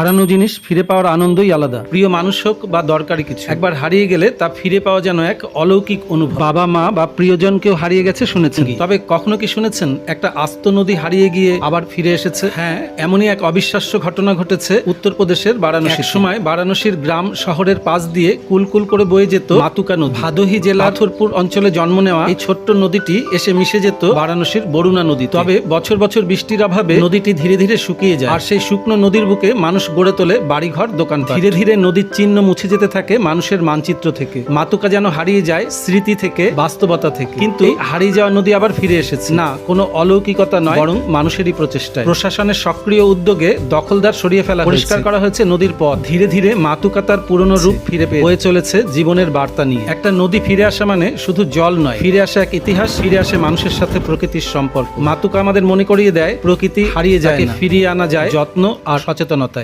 হারানো জিনিস ফিরে পাওয়ার আনন্দই আলাদা। প্রিয় মানুষ হোক বা দরকারি কিছু। একবার হারিয়ে গেলে তা ফিরে পাওয়া যেন এক অলৌকিক অনুভব। বাবা মা বা প্রিয়জনকেও হারিয়ে গেছে শুনেছেন তবে কখনো কি শুনেছেন একটা আস্ত নদী হারিয়ে গিয়ে আবার ফিরে এসেছে? হ্যাঁ এমনই এক অবিশ্বাস্য ঘটনা ঘটেছে উত্তরপ্রদেশের বারাণসীর সময়। বারাণসীর গ্রাম শহরের পাশ দিয়ে কুলকুল করে বয়ে যেত মাতুকা নদী। ভাদোহি জেলা থরপুর অঞ্চলে জন্ম নেওয়া এই ছোট্ট নদীটি এসে মিশে যেত বারাণসীর বরুণা নদী তবে বছর বছর বৃষ্টির অভাবে নদীটি ধীরে ধীরে শুকিয়ে যায়। আর সেই শুকনো নদীর বুকে মানুষ গড়ে তোলে বাড়িঘর দোকান ধীরে ধীরে নদীর চিহ্ন মুছে যেতে থাকে মানুষের মানচিত্র থেকে। মাতুকা যেন হারিয়ে যায় স্মৃতি থেকে বাস্তবতা থেকে। কিন্তু হারিয়ে যাওয়া নদী আবার ফিরে এসেছে। না কোনো অলৌকিকতা নয় বরং মানুষেরই প্রচেষ্টায়। প্রশাসনের সক্রিয় উদ্যোগে দখলদার সরিয়ে ফেলা পরিষ্কার করা হয়েছে নদীর পথ। ধীরে ধীরে মাতুকা তার পুরনো রূপ ফিরে পেয়ে বয়ে চলেছে জীবনের বার্তা নিয়ে। একটা নদী ফিরে আসা মানে শুধু জল নয়। ফিরে আসা এক ইতিহাস ফিরে আসে মানুষের সাথে প্রকৃতির সম্পর্ক। মাতুকা আমাদের মনে করিয়ে দেয় প্রকৃতি হারিয়ে যায় ফিরিয়ে আনা যায় যত্ন আর সচেতনতায়।